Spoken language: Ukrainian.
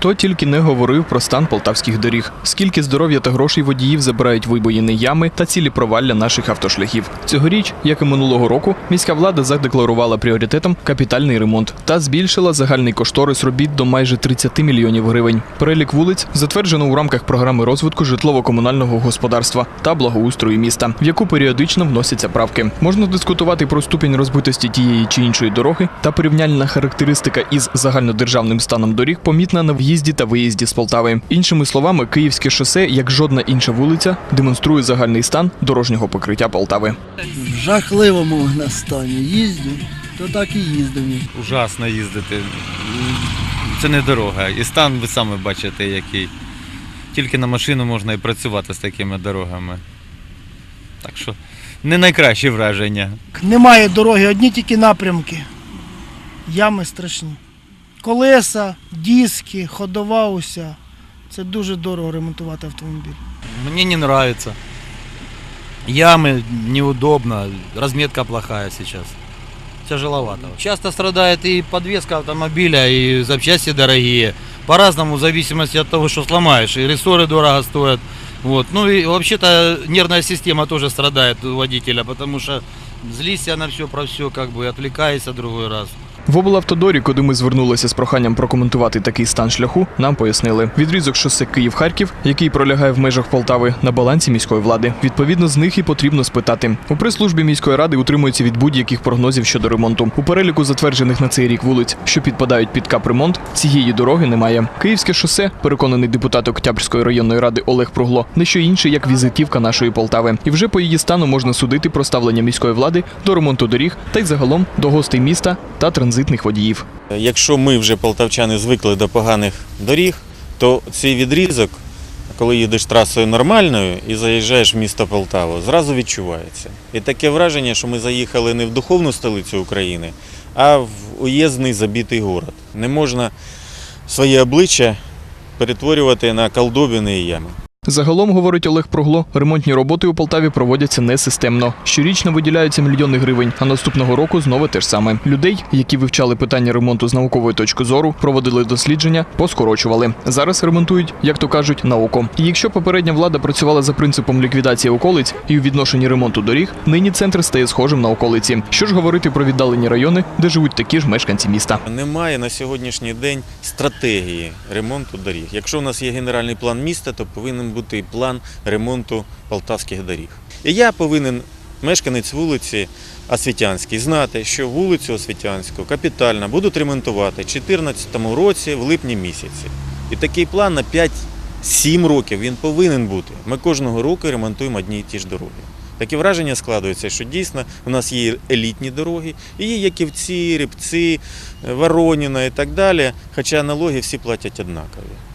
Хто тільки не говорив про стан полтавських доріг, скільки здоров'я та грошей водіїв забирають вибоїни ями та цілі провалля наших автошляхів. Цьогоріч, як і минулого року, міська влада задекларувала пріоритетом капітальний ремонт та збільшила загальний кошторис робіт до майже 30 мільйонів гривень. Перелік вулиць затверджено у рамках програми розвитку житлово-комунального господарства та благоустрою міста, в яку періодично вносяться правки. Можна дискутувати про ступінь розбитості тієї чи іншої дороги, та порівняльна характеристика із загальнодержавним станом доріг помітна на в'їзді та виїзді з Полтави. Іншими словами, Київське шосе, як жодна інша вулиця, демонструє загальний стан дорожнього покриття Полтави. В жахливому на стані їздю, то так і їздив. ужасно їздити. Це не дорога. І стан ви самі бачите, який. Тільки на машину можна і працювати з такими дорогами. Так що не найкращі враження. Немає дороги, одні тільки напрямки. Ями страшні Колеса, диски, ходова уся. Це дуже дорого ремонтувати автомобіль. Мне не нравится. Ямы неудобно, разметка плохая сейчас. Тяжеловато. Часто страдает и подвеска автомобиля, и запчасти дорогие. По-разному, в зависимости от того, что сломаешь. И рессоры дорого стоят. Вот. Ну и вообще-то нервная система тоже страдает у водителя, потому что злишься на все про все, как бы отвлекаешься другой раз. В облавтодорі, куди ми звернулися з проханням прокоментувати такий стан шляху, нам пояснили. Відрізок шосе Київ-Харків, який пролягає в межах Полтави, на балансі міської влади. Відповідно, з них і потрібно спитати. У прес-службі міської ради утримуються від будь-яких прогнозів щодо ремонту. У переліку затверджених на цей рік вулиць, що підпадають під капремонт, цієї дороги немає. Київське шосе, переконаний депутат Октябрської районної ради Олег Пругло, не що інше, як візитівка нашої Полтави. І вже по її стану можна судити про ставлення міської влади до ремонту доріг та й загалом до гостей міста та транзитних водіїв. Якщо ми вже полтавчани звикли до поганих доріг, то цей відрізок, коли їдеш трасою нормальною і заїжджаєш в місто Полтаву, зразу відчувається. І таке враження, що ми заїхали не в духовну столицю України, а в уєзний забитий город. Не можна своє обличчя перетворювати на колдобіни і ями. Загалом, говорить Олег Прогло, ремонтні роботи у Полтаві проводяться несистемно. Щорічно виділяються мільйони гривень, а наступного року знову те ж саме. Людей, які вивчали питання ремонту з наукової точки зору, проводили дослідження, поскорочували. Зараз ремонтують, як то кажуть, на око. І якщо попередня влада працювала за принципом ліквідації околиць і у відношенні ремонту доріг, нині центр стає схожим на околиці. Що ж говорити про віддалені райони, де живуть такі ж мешканці міста. Немає на сьогоднішній день стратегії ремонту доріг. Якщо у нас є генеральний план міста, то повинен бути і план ремонту полтавських доріг. І я повинен, мешканець вулиці Освітянській, знати, що вулицю Освітянську капітально будуть ремонтувати в 2014 році в липні місяці. І такий план на 5-7 років він повинен бути. Ми кожного року ремонтуємо одні і ті ж дороги. Таке враження складується, що дійсно у нас є елітні дороги, і є Яківці, Рибці, Вороніна і так далі, хоча налоги всі платять однакові.